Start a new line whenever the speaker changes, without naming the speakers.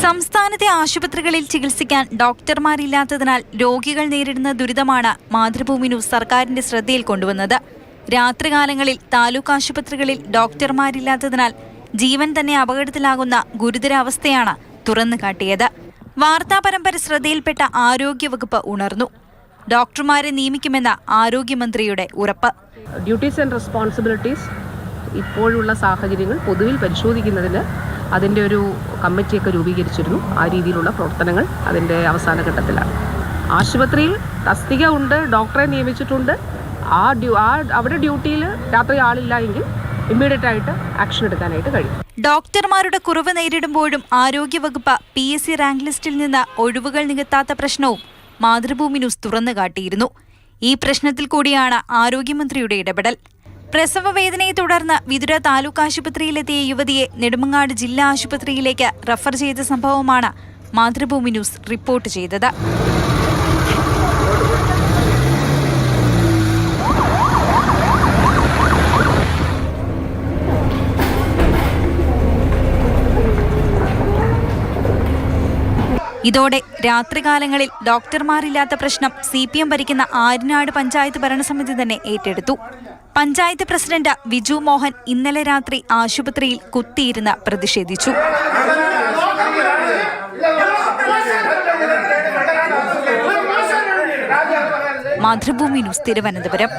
സംസ്ഥാനത്തെ ആശുപത്രികളിൽ ചികിത്സിക്കാൻ ഡോക്ടർമാരില്ലാത്തതിനാൽ രോഗികൾ നേരിടുന്ന ദുരിതമാണ് മാതൃഭൂമി ന്യൂസ് സർക്കാരിന്റെ ശ്രദ്ധയിൽ കൊണ്ടുവന്നത്. രാത്രികാലങ്ങളിൽ താലൂക്ക് ആശുപത്രികളിൽ ഡോക്ടർമാരില്ലാത്തതിനാൽ ജീവൻ തന്നെ അപകടത്തിലാകുന്ന ഗുരുതരാവസ്ഥയാണ് തുറന്നു കാട്ടിയത് വാർത്താ പരമ്പര ശ്രദ്ധയിൽപ്പെട്ട ആരോഗ്യവകുപ്പ് ഉണർന്നു. ഡോക്ടർമാരെ നിയമിക്കുമെന്ന ആരോഗ്യമന്ത്രിയുടെ ഉറപ്പ്.
ഡ്യൂട്ടീസ് ആൻഡ് റെസ്പോൺസിബിലിറ്റീസ് ഇപ്പോഴുള്ള സാഹചര്യങ്ങൾ പൊതുവിൽ പരിശോധിക്കുന്നതിന് അതിന്റെ ഒരു കമ്മിറ്റിയൊക്കെ രൂപീകരിച്ചിരുന്നു. ആ രീതിയിലുള്ള പ്രവർത്തനങ്ങൾ അതിന്റെ അവസാന ഘട്ടത്തിലാണ്. ആശുപത്രിയിൽ തസ്തിക ഉണ്ട് ഡോക്ടറെ നിയമിച്ചിട്ടുണ്ട്. ആ ഡ്യൂ ആ അവിടെ ഡ്യൂട്ടിയിൽ രാത്രി ആളില്ല എങ്കിൽ ഇമ്മീഡിയറ്റ് ആയിട്ട് ആക്ഷൻ എടുക്കാനായിട്ട് കഴിയും.
ഡോക്ടർമാരുടെ കുറവ് നേരിടുമ്പോഴും ആരോഗ്യവകുപ്പ് പി എസ് സി റാങ്ക് ലിസ്റ്റിൽ നിന്ന് ഒഴിവുകൾ നികത്താത്ത പ്രശ്നവും മാതൃഭൂമി ന്യൂസ് തുറന്നു കാട്ടിയിരുന്നു ഈ പ്രശ്നത്തിൽ കൂടിയാണ് ആരോഗ്യമന്ത്രിയുടെ ഇടപെടൽ. പ്രസവ വേദനയെ തുടർന്ന് വിതുര താലൂക്ക് ആശുപത്രിയിലെത്തിയ യുവതിയെ നെടുമങ്ങാട് ജില്ലാ ആശുപത്രിയിലേക്ക് റഫർ ചെയ്ത സംഭവമാണ് മാതൃഭൂമി ന്യൂസ് റിപ്പോർട്ട് ചെയ്തത്. ഇതോടെ രാത്രികാലങ്ങളിൽ ഡോക്ടർമാരില്ലാത്ത പ്രശ്നം സി പി എം ഭരിക്കുന്ന ആര്യനാട് പഞ്ചായത്ത് ഭരണസമിതി തന്നെ ഏറ്റെടുത്തു. പഞ്ചായത്ത് പ്രസിഡന്റ് വിജു മോഹൻ ഇന്നലെ രാത്രി ആശുപത്രിയിൽ കുത്തിയിരുന്ന് പ്രതിഷേധിച്ചു. മാതൃഭൂമി ന്യൂസ് തിരുവനന്തപുരം.